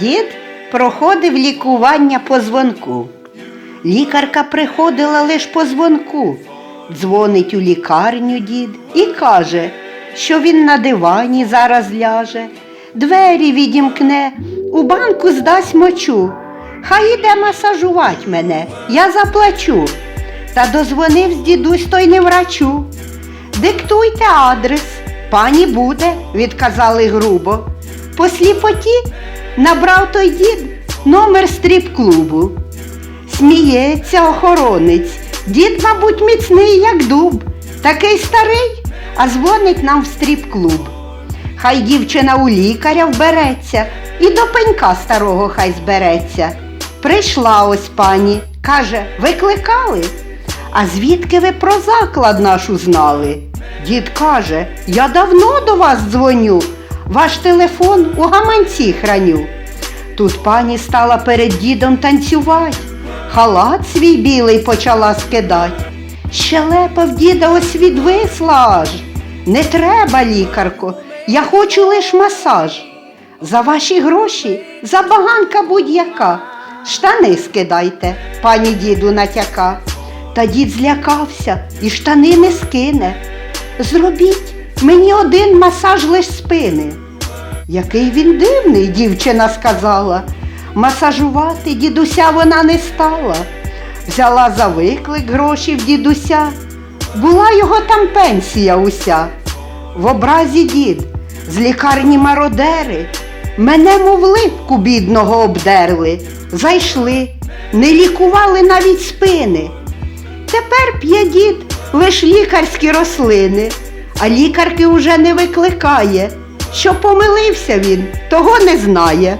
Дід проходив лікування по дзвонку. Лікарка приходила лиш по дзвонку. Дзвонить у лікарню дід і каже, що він на дивані зараз ляже, двері відімкне, у банку здасть мочу. Хай іде масажувати мене, я заплачу. Та дозвонивсь дідусь той не врачу. Диктуйте адрес, пані буде, відказали грубо. По сліпоті набрав той дід номер стріп-клубу. Сміється охоронець, дід, мабуть, міцний, як дуб, такий старий, а дзвонить нам в стріп-клуб. Хай дівчина у лікаря вбереться і до пенька старого хай збереться. Прийшла ось пані, каже, викликали. А звідки ви про заклад нашу знали? Дід каже, я давно до вас дзвоню, ваш телефон у гаманці храню. Тут пані стала перед дідом танцювати, халат свій білий почала скидать. Щелепа в діда ось відвисла аж. Не треба, лікарко, я хочу лиш масаж. За ваші гроші забаганка будь-яка. Штани скидайте, пані діду натяка. Та дід злякався і штани не скине. Зробіть мені один масаж лиш спини. Який він дивний, дівчина сказала. Масажувати дідуся вона не стала. Взяла за виклик гроші в дідуся. Була його там пенсія уся. В образі дід, з лікарні мародери, мене мов липку бідного обдерли, зайшли, не лікували навіть спини. Тепер п'є дід лиш лікарські рослини, а лікарки уже не викликає. Що помилився він, того не знає.